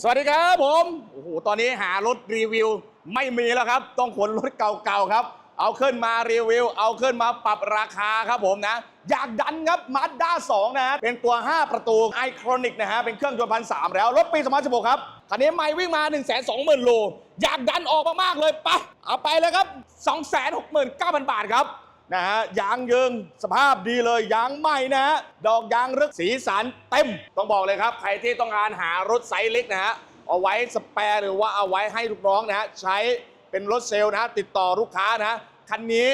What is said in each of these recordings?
สวัสดีครับผมโอ้โหตอนนี้หารถรีวิวไม่มีแล้วครับ ต้องขนรถเก่าๆครับ เอาขึ้นมารีวิว เอาขึ้นมาปรับราคาครับผมนะ อยากดันครับมาด้า2นะฮะเป็นตัว 5 ประตูไอครอนิกนะฮะเป็นเครื่องยนต์พันสามแล้ว รถปี 2016 ครับคันนี้ไม่วิ่งมา 1 2 0 0 0 0 โล อยากดันออกมากๆเลยไปะเอาไปเลยครับ 269,000 บาทครับ นะฮะยางยิงสภาพดีเลยยางใหม่นะฮะดอกยางรึกสีสันเต็ม ต้องบอกเลยครับ ใครที่ต้องการหารถไซส์เล็กนะฮะเอาไว้สแปร์หรือว่าเอาไว้ให้ลูกน้องนะฮะใช้เป็นรถเซลล์นะฮะติดต่อลูกค้านะคันนี้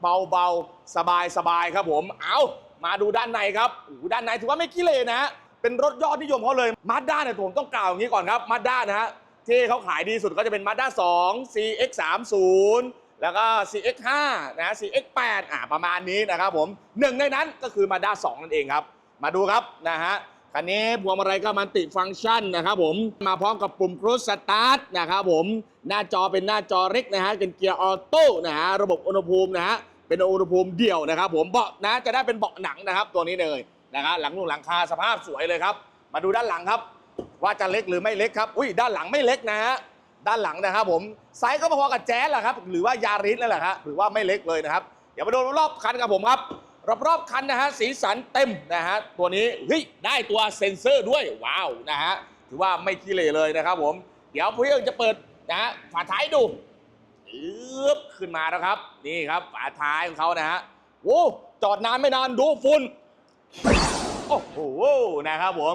เบาๆ สบายๆ ครับผม เอามาดูด้านในครับโอ้ด้านในถือว่าไม่ขี้เลนะฮะเป็นรถยอดนิยมเขาเลยมาด้าเนี่ยผมต้องกล่าวอย่างนี้ก่อนครับมาด้านะฮะที่เขาขายดีสุดก็จะเป็น Mazda 2 CX30 แล้วก็ CX5 นะ CX8 อ่าประมาณนี้นะครับผมหนึ่งในนั้นก็คือ Mazda 2 นั่นเองครับ มาดูครับนะฮะคันนี้พวงมาลัยก็มันติฟังก์ชันนะครับผมมาพร้อมกับปุ่มครูสตาร์ทนะครับผมหน้าจอเป็นหน้าจอเล็กนะฮะเป็นเกียร์ออโต้นะฮะระบบอุณหภูมินะฮะเป็นอุณหภูมิเดี่ยวนะครับผมเบาะนะจะได้เป็นเบาะหนังนะครับตัวนี้เลยนะครับหลังลุงหลังคาสภาพสวยเลยครับ มาดูด้านหลังครับ ว่าจะเล็กหรือไม่เล็กครับอุ้ยด้านหลังไม่เล็กนะฮะ ด้านหลังนะครับผมไซส์ก็พอๆกับแจ๊สแหละครับหรือว่ายาริสนั่นแหละครับหรือว่าไม่เล็กเลยนะครับเดี๋ยวมาดูรอบคันกับผมครับรอบๆคันนะฮะสีสันเต็มนะฮะตัวนี้เฮ้ยได้ตัวเซ็นเซอร์ด้วยว้าวนะฮะถือว่าไม่ขี้เหร่เลยนะครับผม เดี๋ยวพี่เอิงจะเปิดนะฮะฝาท้ายดูอึ๊บขึ้นมาแล้วครับ นี่ครับฝาท้ายของเขานะฮะโอ้จอดนานไม่นานดูฝุ่นโอ้โหนะครับผม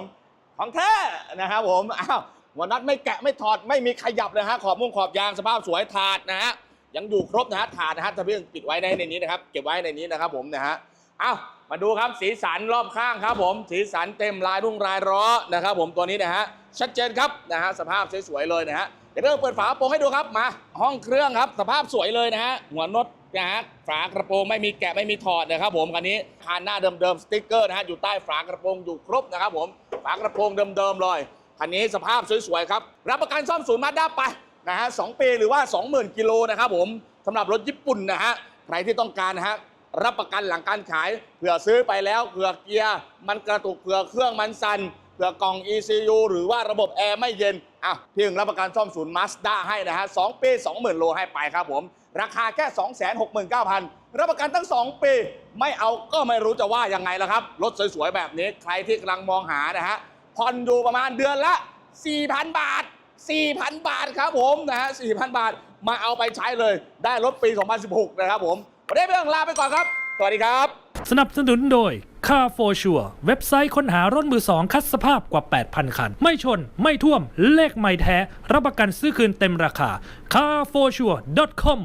ของแท้นะครับผมอ้าว หัวน็อตไม่แกะไม่ถอดไม่มีขยับเลยฮะขอบมุ้งขอบยางสภาพสวยถาดนะฮะยังอยู่ครบนะฮะถาดนะฮะถ้าเพื่อนปิดไว้ในในนี้นะครับ เก็บไว้ในนี้นะครับผมนะฮะอ้าวมาดูครับสีสันรอบข้างครับผม สีสันเต็มลายรุ่งลายล้อนะครับ ผมตัวนี้นะฮะชัดเจนครับนะฮะสภาพสวยๆเลยนะฮะเดี๋ยวเริ่มเปิดฝากระโปรงให้ดูครับมา ห้องเครื่องครับสภาพสวยเลยนะฮะหัวน็อตนะฮะฝากระโปรงไม่มีแกะไม่มีถอดนะครับผมคันนี้คานหน้าเดิมๆสติ๊กเกอร์นะฮะอยู่ใต้ฝากระโปรงอยู่ครบนะครับผมฝากระโปรงเดิมๆเลย คันนี้สภาพสวยๆครับ รับประกันซ่อมศูนย์มาด้าไปนะฮะสองปีหรือว่า 20,000 กิโลนะครับผมสำหรับรถญี่ปุ่นนะฮะใครที่ต้องการนะฮะรับประกันหลังการขายเผื่อซื้อไปแล้วเผื่อเกียร์มันกระตุกเผื่อเครื่องมันสั่นเผื่อกล่อง ECU หรือว่าระบบแอร์ไม่เย็นอะเพียงรับประกันซ่อมศูนย์มาสด้าให้นะฮะสองปี20,000 โลให้ไปครับผม ราคาแค่ 269,000 รับประกันทั้ง 2 ปี ไม่เอาก็ไม่รู้จะว่ายังไงแล้วครับ รถสวยๆ แบบนี้ใครที่กำลังมองหานะฮะ ผ่อนอยู่ประมาณเดือนละ 4,000 บาท 4,000 บาทครับผมนะฮะ 4,000 บาทมาเอาไปใช้เลย ได้รถปี 2016 นะครับผมวันนี้เรื่องลาไปก่อนครับ สวัสดีครับ สนับสนุนโดย Car for Sure เว็บไซต์ค้นหารถมือสองคัดสภาพกว่า 8,000 คัน ไม่ชน ไม่ท่วม เลขไม่แท้ รับประกันซื้อคืนเต็มราคา carforsure.com